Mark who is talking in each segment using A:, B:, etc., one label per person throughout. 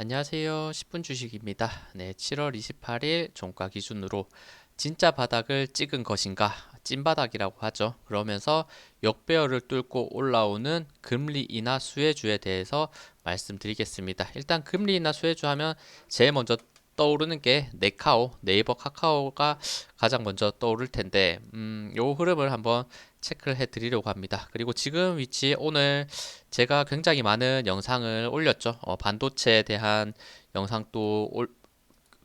A: 안녕하세요. 10분 주식입니다. 네, 7월 28일 종가 기준으로 진짜 바닥을 찍은 것인가? 찐바닥이라고 하죠. 그러면서 역배열을 뚫고 올라오는 금리 인하 수혜주에 대해서 말씀드리겠습니다. 일단 금리 인하 수혜주 하면 제일 먼저 떠오르는 게 네카오, 네이버 카카오가 가장 먼저 떠오를 텐데, 음, 요 흐름을 한번 체크를 해 드리려고 합니다. 그리고 지금 위치 오늘 제가 굉장히 많은 영상을 올렸죠. 어, 반도체에 대한 영상도 올,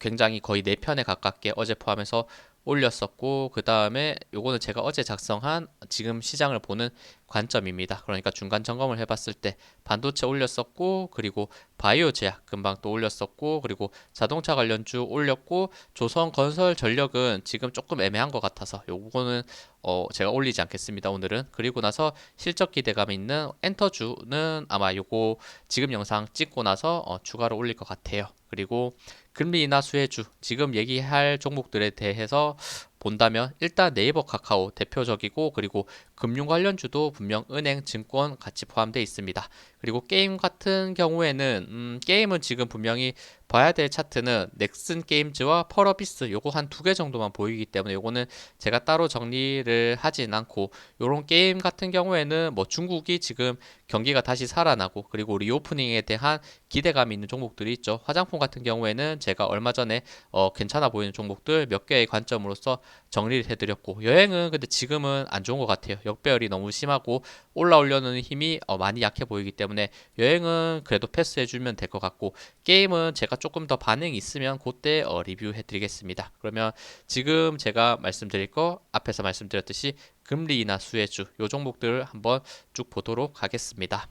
A: 굉장히 거의 4편에 가깝게 어제 포함해서 올렸었고 그 다음에 요거는 제가 어제 작성한 지금 시장을 보는 관점입니다. 그러니까 중간 점검을 해봤을 때 반도체 올렸었고 그리고 바이오 제약 금방 또 올렸었고 그리고 자동차 관련주 올렸고 조선 건설 전력은 지금 조금 애매한 것 같아서 요거는 어 제가 올리지 않겠습니다 오늘은 그리고 나서 실적 기대감 있는 엔터주는 아마 요거 지금 영상 찍고 나서 어 추가로 올릴 것 같아요. 그리고 금리 인하 수혜주. 지금 얘기할 종목들에 대해서 본다면 일단 네이버 카카오 대표적이고 그리고 금융 관련주도 분명 은행, 증권 같이 포함되어 있습니다. 그리고 게임 같은 경우에는 음, 게임은 지금 분명히 봐야 될 차트는 넥슨 게임즈와 펄어비스 요거 한 두 개 정도만 보이기 때문에 요거는 제가 따로 정리를 하진 않고 요런 게임 같은 경우에는 뭐 중국이 지금 경기가 다시 살아나고 그리고 리오프닝에 대한 기대감이 있는 종목들이 있죠. 화장품 같은 경우에는 제가 얼마 전에 어, 괜찮아 보이는 종목들 몇 개의 관점으로서 정리를 해드렸고 여행은 근데 지금은 안 좋은 것 같아요. 역배열이 너무 심하고 올라오려는 힘이 어, 많이 약해 보이기 때문에 여행은 그래도 패스해주면 될 것 같고 게임은 제가 조금 더 반응이 있으면 그때 어, 리뷰해드리겠습니다. 그러면 지금 제가 말씀드릴 거 앞에서 말씀드렸듯이 금리 인하 수혜주 요 종목들을 한번 쭉 보도록 하겠습니다.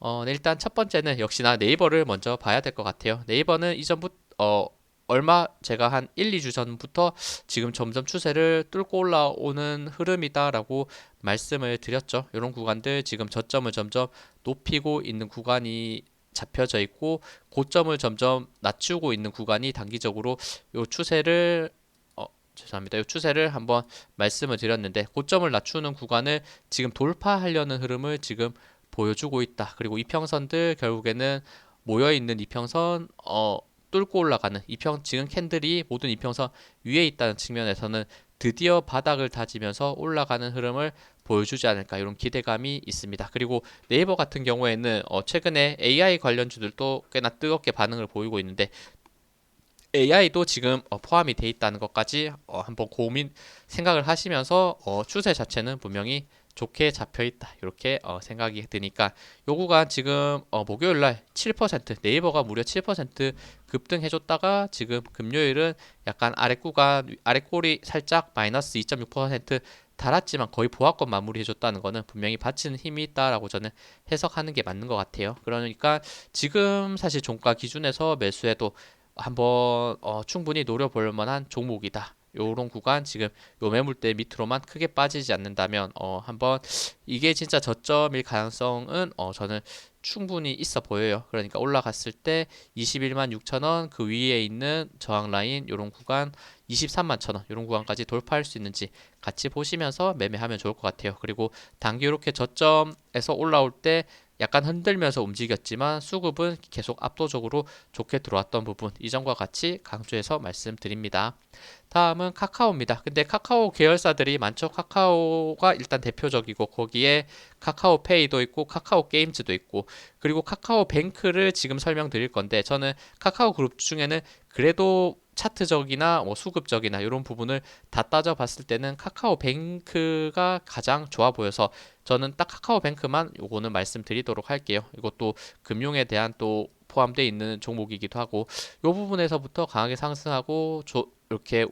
A: 어, 네, 일단 첫 번째는 역시나 네이버를 먼저 봐야 될 것 같아요. 네이버는 이전부터 어, 얼마 제가 한 1, 2주 전부터 지금 점점 추세를 뚫고 올라오는 흐름이다라고 말씀을 드렸죠. 이런 구간들 지금 저점을 점점 높이고 있는 구간이 잡혀져 있고 고점을 점점 낮추고 있는 구간이 단기적으로 요 추세를 어, 죄송합니다. 요 추세를 한번 말씀을 드렸는데 고점을 낮추는 구간을 지금 돌파하려는 흐름을 지금 보여주고 있다. 그리고 이평선들 결국에는 모여 있는 이평선 어 뚫고 올라가는 이평 지금 캔들이 모든 이평선 위에 있다는 측면에서는 드디어 바닥을 다지면서 올라가는 흐름을 보여주지 않을까 이런 기대감이 있습니다. 그리고 네이버 같은 경우에는 어 최근에 AI 관련주들도 꽤나 뜨겁게 반응을 보이고 있는데 AI도 지금 어 포함이 돼 있다는 것까지 어 한번 고민 생각을 하시면서 어 추세 자체는 분명히 좋게 잡혀 있다 이렇게 어 생각이 드니까 요 구간 지금 어 목요일 날 7% 네이버가 무려 7% 급등해 줬다가 지금 금요일은 약간 아래 구간 아래 꼬리 살짝 마이너스 2.6% 달았지만 거의 보합권 마무리해 줬다는 거는 분명히 받치는 힘이 있다라고 저는 해석하는 게 맞는 것 같아요. 그러니까 지금 사실 종가 기준에서 매수해도 한번 어 충분히 노려볼 만한 종목이다. 요런 구간 지금 요 매물대 밑으로만 크게 빠지지 않는다면 어 한번 이게 진짜 저점일 가능성은 어 저는 충분히 있어 보여요. 그러니까 올라갔을 때 21만 6천 원 그 위에 있는 저항 라인 요런 구간 23만 천원 요런 구간까지 돌파할 수 있는지 같이 보시면서 매매하면 좋을 것 같아요. 그리고 단기 이렇게 저점에서 올라올 때 약간 흔들면서 움직였지만 수급은 계속 압도적으로 좋게 들어왔던 부분 이 점과 같이 강조해서 말씀드립니다. 다음은 카카오입니다. 근데 카카오 계열사들이 많죠. 카카오가 일단 대표적이고 거기에 카카오페이도 있고 카카오 게임즈도 있고 그리고 카카오 뱅크를 지금 설명드릴 건데 저는 카카오 그룹 중에는 그래도 차트적이나 뭐 수급적이나 이런 부분을 다 따져봤을 때는 카카오뱅크가 가장 좋아 보여서 저는 딱 카카오뱅크만 요거는 말씀드리도록 할게요. 이것도 금융에 대한 또 포함되어 있는 종목이기도 하고 요 부분에서부터 강하게 상승하고 조, 이렇게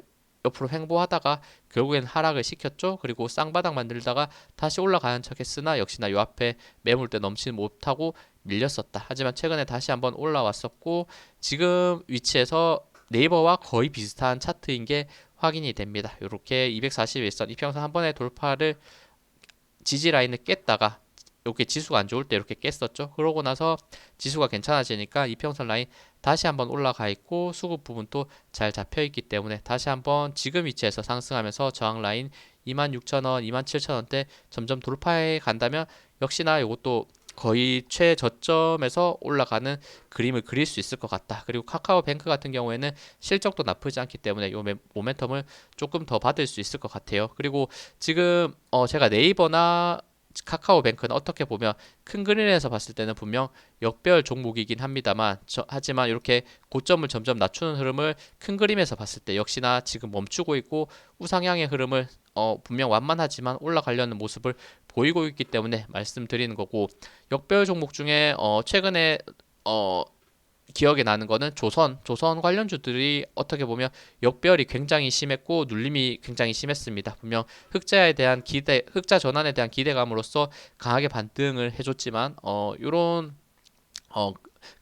A: 옆으로 횡보하다가 결국엔 하락을 시켰죠. 그리고 쌍바닥 만들다가 다시 올라가는 척 했으나 역시나 요 앞에 매물대 넘치지 못하고 밀렸었다. 하지만 최근에 다시 한번 올라왔었고 지금 위치에서 네이버와 거의 비슷한 차트인 게 확인이 됩니다. 이렇게 241선 이평선 한 번에 돌파를 지지 라인을 깼다가 이렇게 지수가 안 좋을 때 이렇게 깼었죠. 그러고 나서 지수가 괜찮아지니까 이평선 라인 다시 한번 올라가 있고 수급 부분도 잘 잡혀 있기 때문에 다시 한번 지금 위치에서 상승하면서 저항 라인 26,000원, 27,000원대 점점 돌파해 간다면 역시나 이것도 거의 최저점에서 올라가는 그림을 그릴 수 있을 것 같다. 그리고 카카오뱅크 같은 경우에는 실적도 나쁘지 않기 때문에 요 모멘텀을 조금 더 받을 수 있을 것 같아요. 그리고 지금 어 제가 네이버나 카카오뱅크는 어떻게 보면 큰 그림에서 봤을 때는 분명 역별 종목이긴 합니다만 저, 하지만 이렇게 고점을 점점 낮추는 흐름을 큰 그림에서 봤을 때 역시나 지금 멈추고 있고 우상향의 흐름을 어, 분명 완만하지만 올라가려는 모습을 보이고 있기 때문에 말씀드리는 거고 역별 종목 중에 어, 최근에 어, 기억에 나는 거는 조선, 조선 관련주들이 어떻게 보면 역별이 굉장히 심했고 눌림이 굉장히 심했습니다. 분명 흑자에 대한 기대, 흑자 전환에 대한 기대감으로써 강하게 반등을 해줬지만 어 요런 어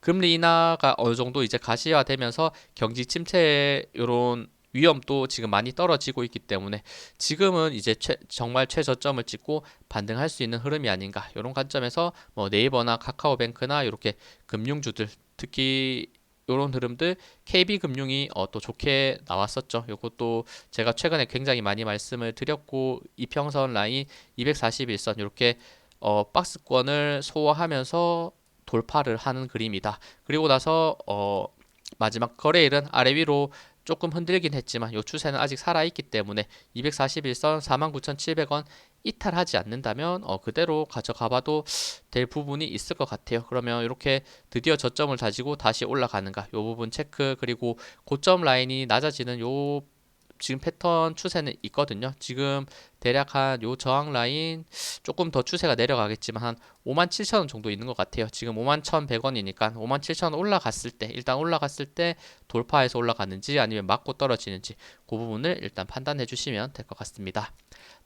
A: 금리 인하가 어느 정도 이제 가시화되면서 경기 침체 요런 위험도 지금 많이 떨어지고 있기 때문에 지금은 이제 최, 정말 최저점을 찍고 반등할 수 있는 흐름이 아닌가 이런 관점에서 뭐 네이버나 카카오뱅크나 이렇게 금융주들 특히 이런 흐름들 KB금융이 어, 또 좋게 나왔었죠. 이것도 제가 최근에 굉장히 많이 말씀을 드렸고 이평선 라인 241선 이렇게 어, 박스권을 소화하면서 돌파를 하는 그림이다. 그리고 나서 어, 마지막 거래일은 아래 위로 조금 흔들긴 했지만 이 추세는 아직 살아있기 때문에 241선 49,700원 이탈하지 않는다면 어, 그대로 가져가봐도 될 부분이 있을 것 같아요. 그러면 이렇게 드디어 저점을 다지고 다시 올라가는가 이 부분 체크 그리고 고점 라인이 낮아지는 요 지금 패턴 추세는 있거든요. 지금 대략 한 요 저항 라인 조금 더 추세가 내려가겠지만 한 5만 7천 원 정도 있는 것 같아요. 지금 5만 1,100원이니까 5만 7천 원 올라갔을 때 일단 올라갔을 때 돌파해서 올라가는지 아니면 맞고 떨어지는지 그 부분을 일단 판단해 주시면 될 것 같습니다.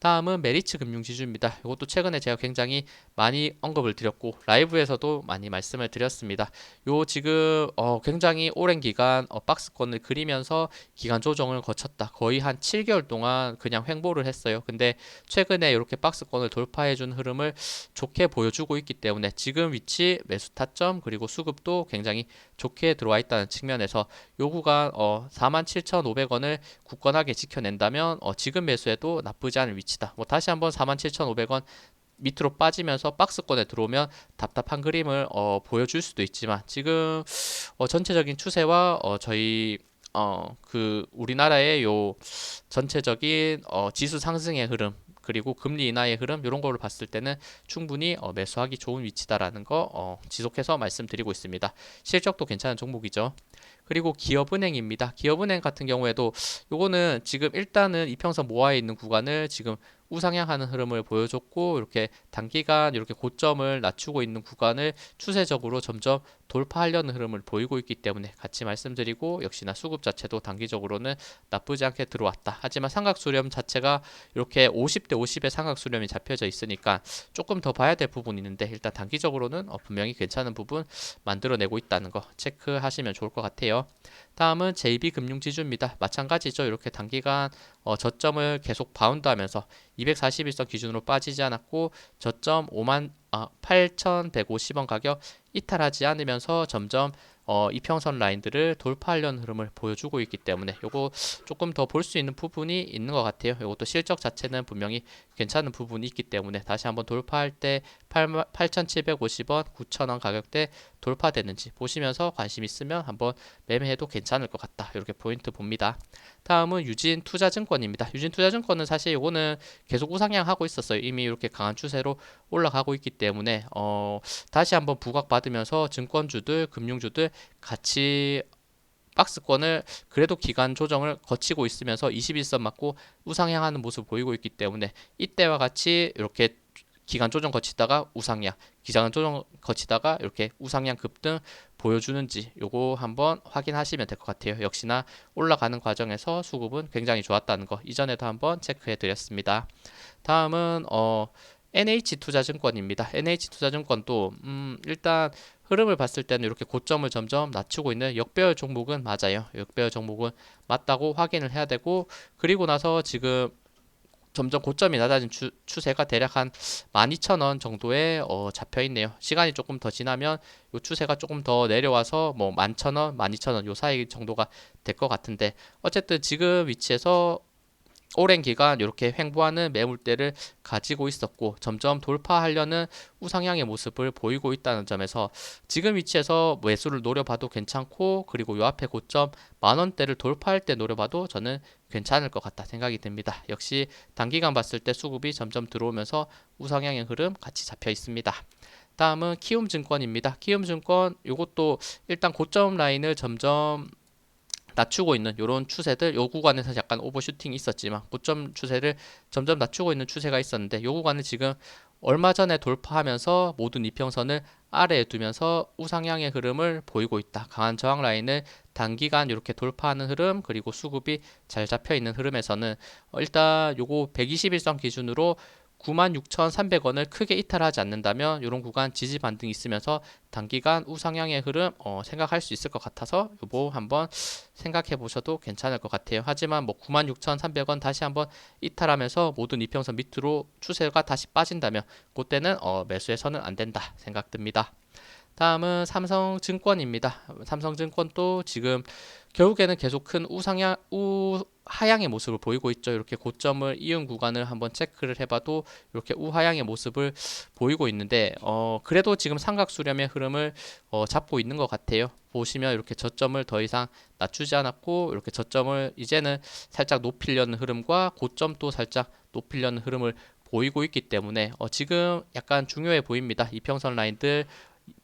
A: 다음은 메리츠 금융지주입니다. 이것도 최근에 제가 굉장히 많이 언급을 드렸고 라이브에서도 많이 말씀을 드렸습니다. 요 지금 어 굉장히 오랜 기간 어 박스권을 그리면서 기간 조정을 거쳤다. 거의 한 7개월 동안 그냥 횡보를 했어요. 근데 최근에 이렇게 박스권을 돌파해 준 흐름을 좋게 보여주고 있기 때문에 지금 위치 매수 타점 그리고 수급도 굉장히 좋게 들어와 있다는 측면에서 요 구간 어 47,500원을 굳건하게 지켜낸다면 어 지금 매수해도 나쁘지 위치 위치다. 뭐 다시 한번 47,500원 밑으로 빠지면서 박스권에 들어오면 답답한 그림을 어, 보여줄 수도 있지만 지금 어, 전체적인 추세와 어, 저희 어, 그 우리나라의 요 전체적인 어, 지수 상승의 흐름 그리고 금리 인하의 흐름 이런 거를 봤을 때는 충분히 어, 매수하기 좋은 위치다라는 거 어, 지속해서 말씀드리고 있습니다. 실적도 괜찮은 종목이죠. 그리고 기업은행입니다. 기업은행 같은 경우에도 요거는 지금 일단은 이평선 모아에 있는 구간을 지금 우상향하는 흐름을 보여줬고 이렇게 단기간 이렇게 고점을 낮추고 있는 구간을 추세적으로 점점 돌파하려는 흐름을 보이고 있기 때문에 같이 말씀드리고 역시나 수급 자체도 단기적으로는 나쁘지 않게 들어왔다. 하지만 삼각 수렴 자체가 이렇게 50대 50의 삼각 수렴이 잡혀져 있으니까 조금 더 봐야 될 부분이 있는데 일단 단기적으로는 어, 분명히 괜찮은 부분 만들어내고 있다는 거 체크하시면 좋을 것 같아요. 다음은 JB금융지주입니다. 마찬가지죠. 이렇게 단기간 어, 저점을 계속 바운드하면서 241선 기준으로 빠지지 않았고 저점 5만 아, 8,150원 가격 이탈하지 않으면서 점점 어, 이평선 라인들을 돌파하려는 흐름을 보여주고 있기 때문에 요거 조금 더 볼 수 있는 부분이 있는 것 같아요. 요것도 실적 자체는 분명히 괜찮은 부분이 있기 때문에 다시 한번 돌파할 때 8,750원, 9,000원 가격대 돌파되는지 보시면서 관심 있으면 한번 매매해도 괜찮을 것 같다. 이렇게 포인트 봅니다. 다음은 유진 투자증권입니다. 유진 투자증권은 사실 이거는 계속 우상향 하고 있었어요. 이미 이렇게 강한 추세로 올라가고 있기 때문에 어, 다시 한번 부각 받으면서 증권주들, 금융주들 같이 박스권을 그래도 기간 조정을 거치고 있으면서 21선 맞고 우상향하는 모습 보이고 있기 때문에 이때와 같이 이렇게 기간 조정 거치다가 우상향, 기간 조정 거치다가 이렇게 우상향 급등 보여주는지 요거 한번 확인하시면 될 것 같아요. 역시나 올라가는 과정에서 수급은 굉장히 좋았다는 거 이전에도 한번 체크해 드렸습니다. 다음은 어 NH투자증권입니다. NH투자증권도 음 일단 흐름을 봤을 때는 이렇게 고점을 점점 낮추고 있는 역배열 종목은 맞아요. 역배열 종목은 맞다고 확인을 해야 되고 그리고 나서 지금 점점 고점이 낮아진 추, 추세가 대략 한 12,000원 정도에 어, 잡혀 있네요. 시간이 조금 더 지나면 이 추세가 조금 더 내려와서 뭐 11,000원, 12,000원 요 사이 정도가 될 것 같은데 어쨌든 지금 위치에서 오랜 기간 이렇게 횡보하는 매물대를 가지고 있었고 점점 돌파하려는 우상향의 모습을 보이고 있다는 점에서 지금 위치에서 매수를 노려봐도 괜찮고 그리고 요 앞에 고점 만 원대를 돌파할 때 노려봐도 저는 괜찮을 것 같다 생각이 듭니다. 역시 단기간 봤을 때 수급이 점점 들어오면서 우상향의 흐름 같이 잡혀 있습니다. 다음은 키움증권입니다. 키움증권 이것도 일단 고점 라인을 점점 낮추고 있는 이런 추세들 요 구간에서 약간 오버슈팅이 있었지만 고점 추세를 점점 낮추고 있는 추세가 있었는데 요 구간을 지금 얼마 전에 돌파하면서 모든 이평선을 아래에 두면서 우상향의 흐름을 보이고 있다. 강한 저항 라인을 단기간 이렇게 돌파하는 흐름 그리고 수급이 잘 잡혀 있는 흐름에서는 어, 일단 요거 121선 기준으로 96,300원을 크게 이탈하지 않는다면 이런 구간 지지 반등이 있으면서 단기간 우상향의 흐름 어, 생각할 수 있을 것 같아서 요거 한번 생각해 보셔도 괜찮을 것 같아요. 하지만 뭐 96,300원 다시 한번 이탈하면서 모든 이평선 밑으로 추세가 다시 빠진다면 그때는 어, 매수해서는 안 된다 생각됩니다. 다음은 삼성증권입니다. 삼성증권도 지금 결국에는 계속 큰 우상향 우 하향의 모습을 보이고 있죠. 이렇게 고점을 이은 구간을 한번 체크를 해봐도 이렇게 우하향의 모습을 보이고 있는데 어 그래도 지금 삼각수렴의 흐름을 어 잡고 있는 것 같아요. 보시면 이렇게 저점을 더 이상 낮추지 않았고 이렇게 저점을 이제는 살짝 높이려는 흐름과 고점도 살짝 높이려는 흐름을 보이고 있기 때문에 어 지금 약간 중요해 보입니다. 이평선 라인들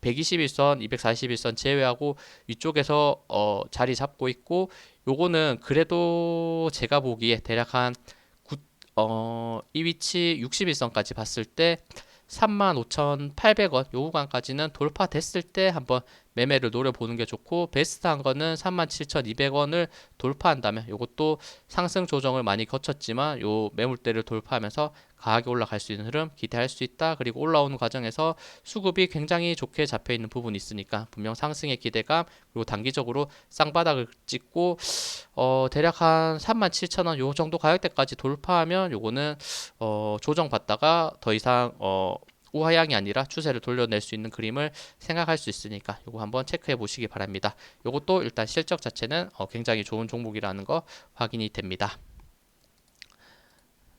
A: 121선, 241선 제외하고 위쪽에서 어, 자리 잡고 있고 요거는 그래도 제가 보기에 대략 한 9, 어, 이 위치 61선까지 봤을 때 35,800원 요 구간까지는 돌파됐을 때 한번 매매를 노려보는 게 좋고 베스트한 거는 37,200원을 돌파한다면 이것도 상승 조정을 많이 거쳤지만 요 매물대를 돌파하면서 강하게 올라갈 수 있는 흐름 기대할 수 있다. 그리고 올라오는 과정에서 수급이 굉장히 좋게 잡혀 있는 부분이 있으니까 분명 상승의 기대감 그리고 단기적으로 쌍바닥을 찍고 어 대략 한 37,000원 요 정도 가격대까지 돌파하면 요거는 어 조정 받다가 더 이상 어 우하향이 아니라 추세를 돌려낼 수 있는 그림을 생각할 수 있으니까 요거 한번 체크해 보시기 바랍니다. 요것도 일단 실적 자체는 어 굉장히 좋은 종목이라는 거 확인이 됩니다.